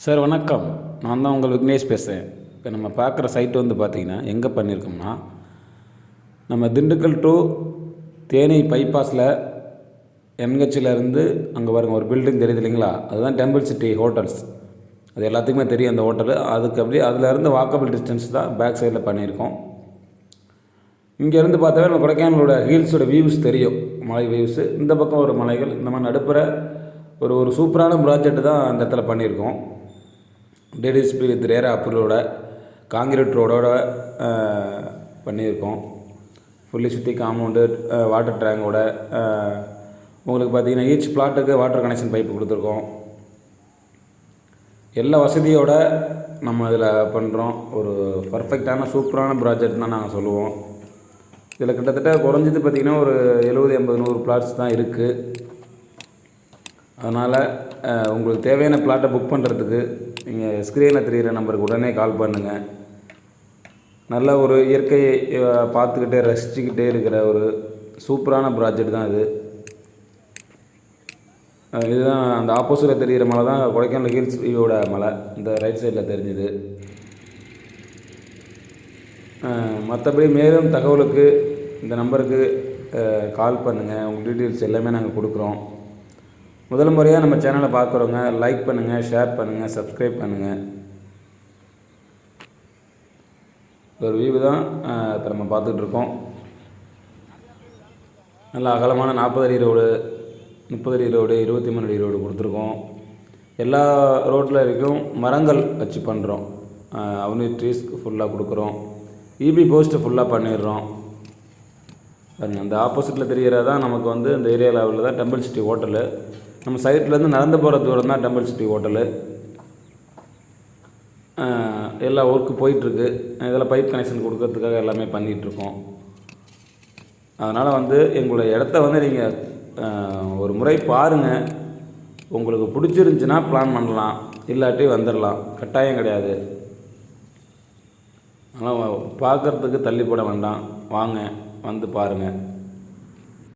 Sir வணக்கம். நான் தான் உங்கள் விக்னேஷ் பேசுகிறேன் இப்போ நம்ம பார்க்குற சைட் வந்து பார்த்திங்கன்னா எங்கே பண்ணியிருக்கோம்னா நம்ம திண்டுக்கல் டு தேனி பைபாஸில் இருந்து அங்கே பாருங்கள் ஒரு பில்டிங் தெரியுது இல்லைங்களா? அதுதான் டெம்பிள் சிட்டி ஹோட்டல்ஸ் அது எல்லாத்துக்குமே தெரியும் அந்த ஹோட்டலு அதுக்கு அப்படியே அதுலேருந்து வாக்கபிள் டிஸ்டன்ஸ் தான் பேக் சைடில் பண்ணியிருக்கோம். இங்கேருந்து பார்த்தாவே நம்ம கொடைக்கானலோட ஹீல்ஸோட வியூஸ் தெரியும். மலை வியூஸு இந்த பக்கம் ஒரு மலைகள் இந்த மாதிரி நடுப்புற ஒரு ஒரு சூப்பரான ப்ராஜெக்ட் தான் அந்த இடத்துல பண்ணியிருக்கோம். டேடிஸ்பி வித் ரேரா அப்ரூவோட காங்கிரீட் ரோடோட பண்ணியிருக்கோம். ஃபுல்லி சுற்றி காம்பவுண்டு வாட்டர் டேங்கோட உங்களுக்கு பார்த்தீங்கன்னா ஈச் பிளாட்டுக்கு வாட்டர் கனெக்ஷன் பைப் கொடுத்துருக்கோம். எல்லா வசதியோட நம்ம இதில் பண்ணுறோம் ஒரு பர்ஃபெக்டான சூப்பரான ப்ராஜெக்ட் தான் நாங்கள் சொல்லுவோம். இதில் கிட்டத்தட்ட குறைஞ்சது பார்த்திங்கன்னா ஒரு எழுபது எண்பது நூறு பிளாட்ஸ் தான் இருக்குது அதனால் உங்களுக்கு தேவையான பிளாட்டை புக் பண்ணுறதுக்கு நீங்கள் ஸ்க்ரீனில் தெரிகிற நம்பருக்கு உடனே கால் பண்ணுங்கள் நல்ல ஒரு இயற்கையை பார்த்துக்கிட்டே ரசிச்சுக்கிட்டே இருக்கிற ஒரு சூப்பரான ப்ராஜெக்ட் தான் இது. இதுதான் அந்த ஆப்போசிட்டில் தெரிகிற மலை தான் கொடைக்கானல் ஹில்ஸ் வியூவோட மலை. இந்த ரைட் சைடில் தெரிஞ்சுது. மற்றபடி மேலும் தகவலுக்கு இந்த நம்பருக்கு கால் பண்ணுங்கள் உங்கள் டீட்டெயில்ஸ் எல்லாமே நாங்கள் கொடுக்குறோம். முதல் முறையாக நம்ம சேனலை பார்க்குறவங்க லைக் பண்ணுங்கள் ஷேர் பண்ணுங்கள் சப்ஸ்கிரைப் பண்ணுங்கள் ஒரு வியூ தான் இப்போ நம்ம பார்த்துட்டு இருக்கோம். நல்ல அகலமான நாற்பது அடி ரோடு முப்பது அடி ரோடு இருபத்தி மூணு அடி ரோடு கொடுத்துருக்கோம். எல்லா ரோட்டில் வரைக்கும் மரங்கள் வச்சு பண்ணுறோம் அவனி ட்ரீஸ் ஃபுல்லாக கொடுக்குறோம். இபி போஸ்ட்டு ஃபுல்லாக பண்ணிடுறோம். பாருங்க அந்த ஆப்போசிட்டில் தெரிகிறதா நமக்கு வந்து இந்த ஏரியா லெவலில் தான் டெம்பிள் சிட்டி ஹோட்டலு நம்ம சைட்லேருந்து நடந்து போகிற தூரம் தான் டெம்பிள் சிட்டி ஹோட்டலு. எல்லா ஒர்க்கு போயிட்டுருக்கு. இதில் பைப் கனெக்ஷன் கொடுக்கறதுக்காக எல்லாமே பண்ணிகிட்ருக்கோம் அதனால் வந்து எங்களுடைய இடத்த வந்து நீங்கள் ஒரு முறை பாருங்கள் உங்களுக்கு பிடிச்சிருந்துச்சின்னா பிளான் பண்ணலாம். இல்லாட்டி வந்துடலாம். கட்டாயம் கிடையாது. ஆனால் பார்க்குறதுக்கு தள்ளி போட வேண்டாம். வாங்க வந்து பாருங்கள்